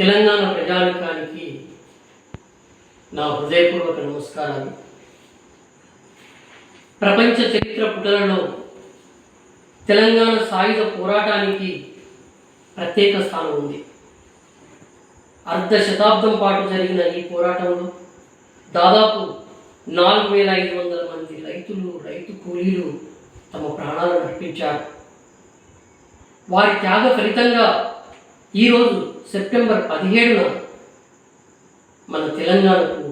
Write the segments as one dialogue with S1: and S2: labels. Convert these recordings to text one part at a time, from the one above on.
S1: తెలంగాణ ప్రజానికానికి నా హృదయపూర్వక నమస్కారాలు. ప్రపంచ చరిత్ర పుటలలో తెలంగాణ సాయుధ పోరాటానికి ప్రత్యేక స్థానం ఉంది. అర్ధ శతాబ్దం పాటు జరిగిన ఈ పోరాటంలో దాదాపు నాలుగు వేల ఐదు వందల మంది రైతులు రైతు కూలీలు తమ ప్రాణాలను అర్పించారు. వారి త్యాగ ఫలితంగా ఈరోజు సెప్టెంబర్ పదిహేడున మన తెలంగాణకు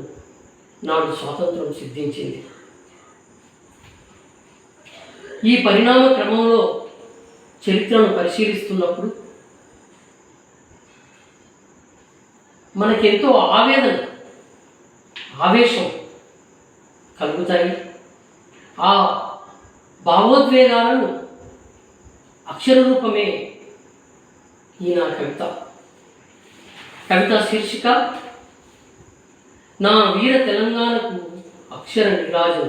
S1: నాడు స్వాతంత్రం సిద్ధించింది. ఈ పరిణామ క్రమంలో చరిత్రను పరిశీలిస్తున్నప్పుడు మనకెంతో ఆవేదన ఆవేశం కలుగుతాయి. ఆ భావోద్వేగాలను అక్షర రూపమే ఈ నా కవిత కవిత శీర్షిక నా వీర తెలంగాణకు అక్షర నిరాజం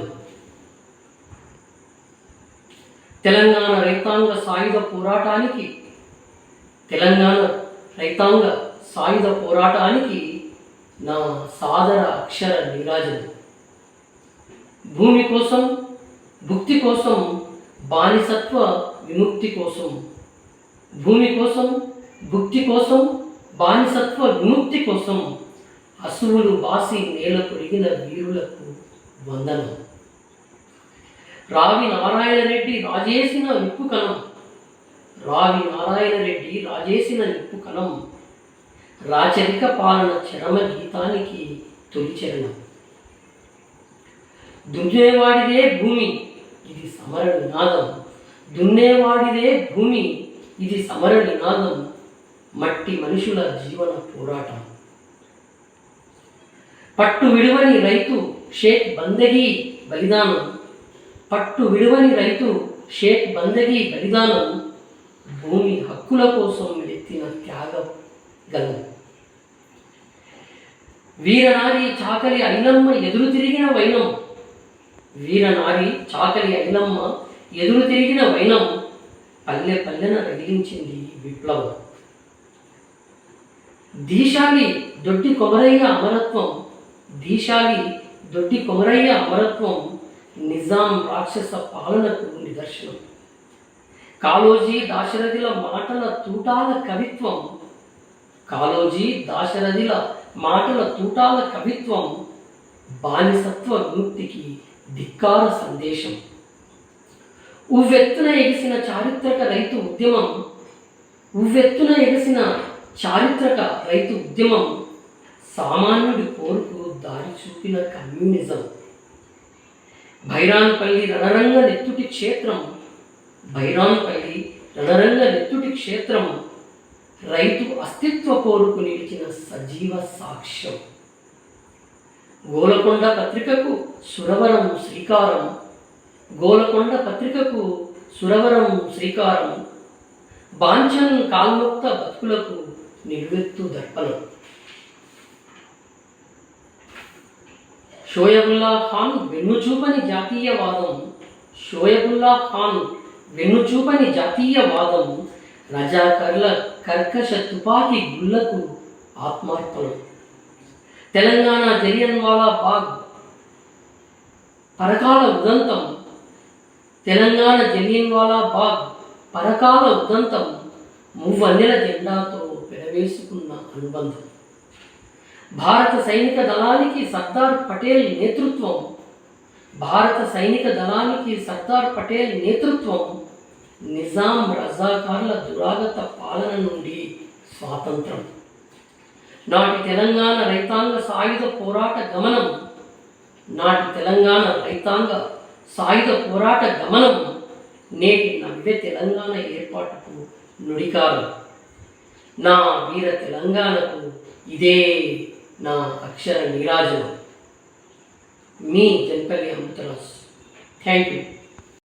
S1: తెలంగాణ రైతాంగ సాయుధ పోరాటానికి తెలంగాణ రైతాంగ సాయుధ పోరాటానికి నా సాదర అక్షర నీరాజనం భూమి కోసం భుక్తి కోసం బానిసత్వ విముక్తి కోసం భూమి కోసం భుక్తి కోసం బానిసత్వ విముక్తి కోసం అసువులు బాసి నేల కొరిగిన వీరులకు వందనం. రావి నారాయణ రెడ్డి రాజేసిన నిప్పు కణం. రావి నారాయణ రెడ్డి రాజేసిన నిప్పు కణం. రాచరిక పాలన చరమ గీతానికి తొలి చరణం. దున్నేవాడిదే భూమి ఇది సమర నినాదం. దున్నేవాడిదే భూమి ఇది సమర నినాదం. మట్టి మనుషుల జీవన పోరాటం. పట్టు విడువని రైతు షేక్ బందగీ బలిదానం. పట్టు విడువని రైతు షేక్ బందగీ బలిదానం. భూమి హక్కుల కోసం ఎత్తిన త్యాగ గలం. వీరనారి చాకలి ఐలమ్మ ఎదురు తిరిగిన వైనం. వీరనారి చాకలి ఐలమ్మ ఎదురు తిరిగిన వైనం. పల్లె పల్లెన రగిలించింది విప్లవం. దీశాలి దొడ్డి కొమరయ్య అమరత్వం. దీశాలి దొడ్డి కొమరయ్య అమరత్వం నిజాం రాక్షస పాలనకు నిదర్శనం. కాళోజీ దాశరథిల మాటల తూటాల కవిత్వం. కాళోజీ దాశరథిల మాటల తూటాల కవిత్వం బానిసత్వ విముక్తికి ధిక్కార సందేశం. ఉవ్వెత్తున ఎగిసిన చారిత్రక రైతు ఉద్యమం ఉవ్వెత్తున ఎగిసిన చారిత్రక రైతు ఉద్యమం సామాన్యుడి కోరుకు దారి చూపిన కమ్యూనిజం. భైరాన్పల్లి రణరంగ నెత్తుటి క్షేత్రం భైరాన్పల్లి రణరంగ నెత్తుటి క్షేత్రం రైతు అస్తిత్వ కోరుకు నిలిచిన సజీవ సాక్ష్యం. గోలకొండ పత్రికకు సురవరం శ్రీకారం గోలకొండ పత్రికకు సురవరం శ్రీకారం బాంఛన్ కాల్ముక్త బతుకులకు నిలువెత్తు దర్పణం. షోయబుల్లా ఖాన్ వెన్నుచూపని జాతీయవాదం. షోయబుల్లా ఖాన్ వెన్నుచూపని జాతీయవాదం. రజాకర్ల కర్కశ తుపాకీ గుళ్ళకు ఆత్మార్పణం. తెలంగాణ జలియన్వాలా బాగ్ పరకాల ఉదంతం. తెలంగాణ జలియన్వాలా బాగ్ పరకాల ఉదంతం. మువ్వన్నెల జెండాతో పెరవేసుకున్న అనుబంధం. భారత సైనిక దళానికి సర్దార్ పటేల్ నేతృత్వం. భారత సైనిక దళానికి సర్దార్ పటేల్ నేతృత్వం నిజాం రజాకార్ల దురాగత పాలన నుండి స్వాతంత్రం. నాటి తెలంగాణ రైతాంగ సాయుధ పోరాట గమనం నాటి తెలంగాణ రైతాంగ సాయుధ పోరాట గమనం నేటి నవ్య తెలంగాణ ఏర్పాటుకు నుడికారం. నా వీర తెలంగాణకు ఇదే నా అక్షర నీరాజనం మీ జన్పల్లి అమృతరాజ్. Thank you